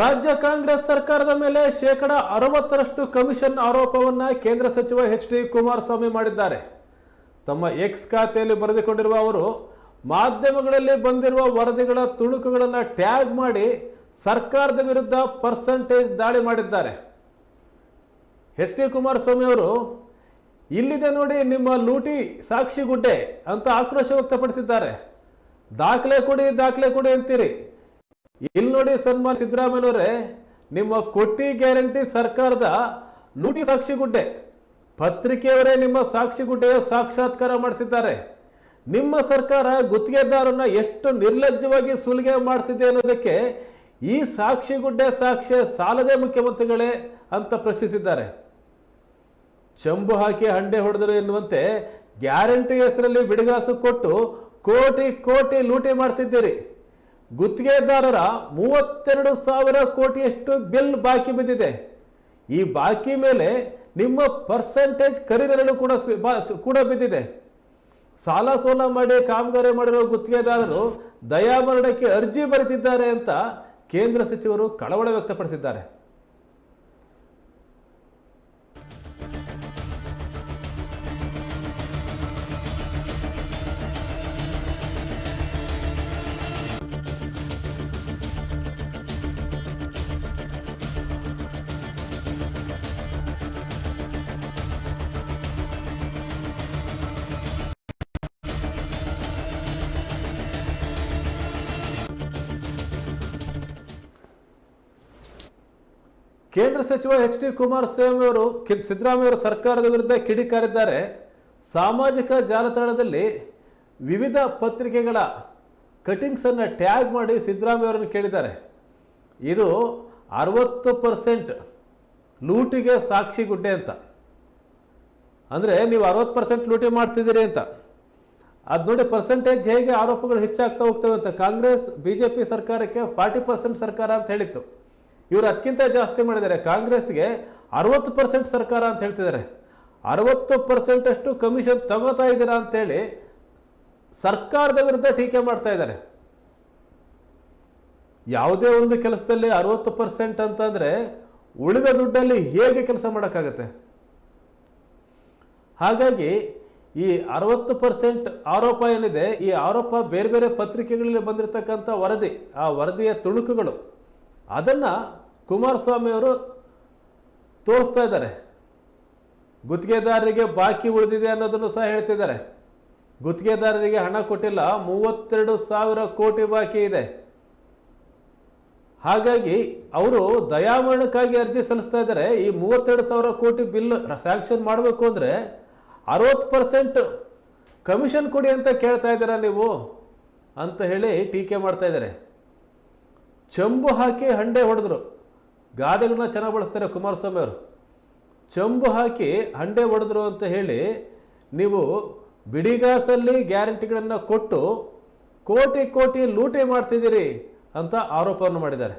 ರಾಜ್ಯ ಕಾಂಗ್ರೆಸ್ ಸರ್ಕಾರದ ಮೇಲೆ ಶೇಕಡ ಅರವತ್ತರಷ್ಟು ಕಮಿಷನ್ ಆರೋಪವನ್ನ ಕೇಂದ್ರ ಸಚಿವ ಎಚ್ ಡಿ ಕುಮಾರಸ್ವಾಮಿ ಮಾಡಿದ್ದಾರೆ. ತಮ್ಮ ಎಕ್ಸ್ ಖಾತೆಯಲ್ಲಿ ಬರೆದುಕೊಂಡಿರುವ ಅವರು, ಮಾಧ್ಯಮಗಳಲ್ಲಿ ಬಂದಿರುವ ವರದಿಗಳ ತುಣುಕುಗಳನ್ನು ಟ್ಯಾಗ್ ಮಾಡಿ ಸರ್ಕಾರದ ವಿರುದ್ಧ ಪರ್ಸಂಟೇಜ್ ದಾಳಿ ಮಾಡಿದ್ದಾರೆ. ಎಚ್ ಡಿ ಕುಮಾರಸ್ವಾಮಿ ಅವರು, ಇಲ್ಲಿದೆ ನೋಡಿ ನಿಮ್ಮ ಲೂಟಿ ಸಾಕ್ಷಿ ಗುಡ್ಡೆ ಅಂತ ಆಕ್ರೋಶ ವ್ಯಕ್ತಪಡಿಸಿದ್ದಾರೆ. ದಾಖಲೆ ಕೊಡಿ ದಾಖಲೆ ಕೊಡಿ ಅಂತೀರಿ. ಇಲ್ಲಿ ನೋಡಿ ಸನ್ಮಾನ್ ಸಿದ್ದರಾಮಯ್ಯನವರೇ, ನಿಮ್ಮ ಕೊಟ್ಟಿ ಗ್ಯಾರಂಟಿ ಸರ್ಕಾರದ ನುಡಿ ಸಾಕ್ಷಿ ಗುಡ್ಡೆ. ಪತ್ರಿಕೆಯವರೇ ನಿಮ್ಮ ಸಾಕ್ಷಿ ಗುಡ್ಡೆಯ ಸಾಕ್ಷಾತ್ಕಾರ ಮಾಡಿಸಿದ್ದಾರೆ. ನಿಮ್ಮ ಸರ್ಕಾರ ಗುತ್ತಿಗೆದಾರನ್ನ ಎಷ್ಟು ನಿರ್ಲಜ್ಜವಾಗಿ ಸುಲಿಗೆ ಮಾಡ್ತಿದೆ ಅನ್ನೋದಕ್ಕೆ ಈ ಸಾಕ್ಷಿ ಗುಡ್ಡೆ ಸಾಕ್ಷ್ಯ ಸಾಲದೇ ಮುಖ್ಯಮಂತ್ರಿಗಳೇ ಅಂತ ಪ್ರಶ್ನಿಸಿದ್ದಾರೆ. ಚಂಬು ಹಾಕಿ ಹಂಡೆ ಹೊಡೆದರು ಎನ್ನುವಂತೆ ಗ್ಯಾರಂಟಿ ಹೆಸರಲ್ಲಿ ಬಿಡಿಗಾಸು ಕೊಟ್ಟು ಕೋಟಿ ಕೋಟಿ ಲೂಟಿ ಮಾಡ್ತಿದ್ದೀರಿ. ಗುತ್ತಿಗೆದಾರರ ಮೂವತ್ತೆರಡು ಸಾವಿರ ಕೋಟಿಯಷ್ಟು ಬಿಲ್ ಬಾಕಿ ಬಿದ್ದಿದೆ. ಈ ಬಾಕಿ ಮೇಲೆ ನಿಮ್ಮ ಪರ್ಸೆಂಟೇಜ್ ಖರೀದಿರಲು ಕೂಡ ಕೂಡ ಬಿದ್ದಿದೆ. ಸಾಲ ಸೋಲ ಮಾಡಿ ಕಾಮಗಾರಿ ಮಾಡಿರೋ ಗುತ್ತಿಗೆದಾರರು ದಯಾಮರಣಕ್ಕೆ ಅರ್ಜಿ ಬರೆದಿದ್ದಾರೆ ಅಂತ ಕೇಂದ್ರ ಸಚಿವರು ಕಳವಳ ವ್ಯಕ್ತಪಡಿಸಿದ್ದಾರೆ. ಕೇಂದ್ರ ಸಚಿವ ಎಚ್ ಡಿ ಕುಮಾರಸ್ವಾಮಿ ಅವರು ಸಿದ್ದರಾಮಯ್ಯ ಸರ್ಕಾರದ ವಿರುದ್ಧ ಕಿಡಿಕಾರಿದ್ದಾರೆ. ಸಾಮಾಜಿಕ ಜಾಲತಾಣದಲ್ಲಿ ವಿವಿಧ ಪತ್ರಿಕೆಗಳ ಕಟಿಂಗ್ಸನ್ನು ಟ್ಯಾಗ್ ಮಾಡಿ ಸಿದ್ದರಾಮಯ್ಯ ಅವರನ್ನು ಕೇಳಿದ್ದಾರೆ. ಇದು ಅರವತ್ತು ಪರ್ಸೆಂಟ್ ಲೂಟಿಗೆ ಸಾಕ್ಷಿ ಗುಡ್ಡೆ ಅಂತ. ಅಂದರೆ ನೀವು ಅರವತ್ತು ಪರ್ಸೆಂಟ್ ಲೂಟಿ ಮಾಡ್ತಿದ್ದೀರಿ ಅಂತ. ಅದು ನೋಡಿ ಪರ್ಸೆಂಟೇಜ್ ಹೇಗೆ ಆರೋಪಗಳು ಹೆಚ್ಚಾಗ್ತಾ ಹೋಗ್ತವೆ ಅಂತ. ಕಾಂಗ್ರೆಸ್ ಬಿ ಜೆ ಪಿ ಸರ್ಕಾರಕ್ಕೆ ಫಾರ್ಟಿ ಪರ್ಸೆಂಟ್ ಸರ್ಕಾರ ಅಂತ ಹೇಳಿತ್ತು. ಇವರು ಅದಕ್ಕಿಂತ ಜಾಸ್ತಿ ಮಾಡಿದ್ದಾರೆ. ಕಾಂಗ್ರೆಸ್ಗೆ ಅರವತ್ತು ಪರ್ಸೆಂಟ್ ಸರ್ಕಾರ ಅಂತ ಹೇಳ್ತಿದ್ದಾರೆ. ಅರವತ್ತು ಪರ್ಸೆಂಟ್ ಅಷ್ಟು ಕಮಿಷನ್ ತಗೋತಾ ಇದ್ದೀರಾ ಅಂತೇಳಿ ಸರ್ಕಾರದ ವಿರುದ್ಧ ಟೀಕೆ ಮಾಡ್ತಾ ಇದ್ದಾರೆ. ಯಾವುದೇ ಒಂದು ಕೆಲಸದಲ್ಲಿ ಅರವತ್ತು ಪರ್ಸೆಂಟ್ ಅಂತಂದರೆ ಉಳಿದ ದುಡ್ಡಲ್ಲಿ ಹೇಗೆ ಕೆಲಸ ಮಾಡೋಕ್ಕಾಗತ್ತೆ? ಹಾಗಾಗಿ ಈ ಅರವತ್ತು ಪರ್ಸೆಂಟ್ ಆರೋಪ ಏನಿದೆ, ಈ ಆರೋಪ ಬೇರೆ ಬೇರೆ ಪತ್ರಿಕೆಗಳಲ್ಲಿ ಬಂದಿರತಕ್ಕಂಥ ವರದಿ, ಆ ವರದಿಯ ತುಣುಕುಗಳು ಅದನ್ನು ಕುಮಾರಸ್ವಾಮಿ ಅವರು ತೋರಿಸ್ತಾ ಇದ್ದಾರೆ. ಗುತ್ತಿಗೆದಾರರಿಗೆ ಬಾಕಿ ಉಳಿದಿದೆ ಅನ್ನೋದನ್ನು ಸಹ ಹೇಳ್ತಿದ್ದಾರೆ. ಗುತ್ತಿಗೆದಾರರಿಗೆ ಹಣ ಕೊಟ್ಟಿಲ್ಲ, ಮೂವತ್ತೆರಡು ಸಾವಿರ ಕೋಟಿ ಬಾಕಿ ಇದೆ. ಹಾಗಾಗಿ ಅವರು ದಯಾಮರಣಕ್ಕಾಗಿ ಅರ್ಜಿ ಸಲ್ಲಿಸ್ತಾ ಇದ್ದಾರೆ. ಈ ಮೂವತ್ತೆರಡು ಸಾವಿರ ಕೋಟಿ ಬಿಲ್ ಸ್ಯಾಂಕ್ಷನ್ ಮಾಡಬೇಕು ಅಂದರೆ ಅರವತ್ತು ಪರ್ಸೆಂಟ್ ಕಮಿಷನ್ ಕೊಡಿ ಅಂತ ಕೇಳ್ತಾ ಇದ್ದೀರಾ ನೀವು? ಅಂತ ಹೇಳಿ ಟೀಕೆ ಮಾಡ್ತಾ ಇದ್ದಾರೆ. ಚಂಬು ಹಾಕಿ ಹಂಡೆ ಹೊಡೆದ್ರು. ಗಾದೆಗಳನ್ನ ಚೆನ್ನಾಗಿ ಬಳಸ್ತಾರೆ ಕುಮಾರಸ್ವಾಮಿ ಅವರು. ಚಂಬು ಹಾಕಿ ಹಂಡೆ ಹೊಡೆದ್ರು ಅಂತ ಹೇಳಿ ನೀವು ಬಿಡಿಗಾಸಲ್ಲಿ ಗ್ಯಾರಂಟಿಗಳನ್ನು ಕೊಟ್ಟು ಕೋಟಿ ಕೋಟಿ ಲೂಟಿ ಮಾಡ್ತಿದ್ದೀರಿ ಅಂತ ಆರೋಪವನ್ನು ಮಾಡಿದ್ದಾರೆ.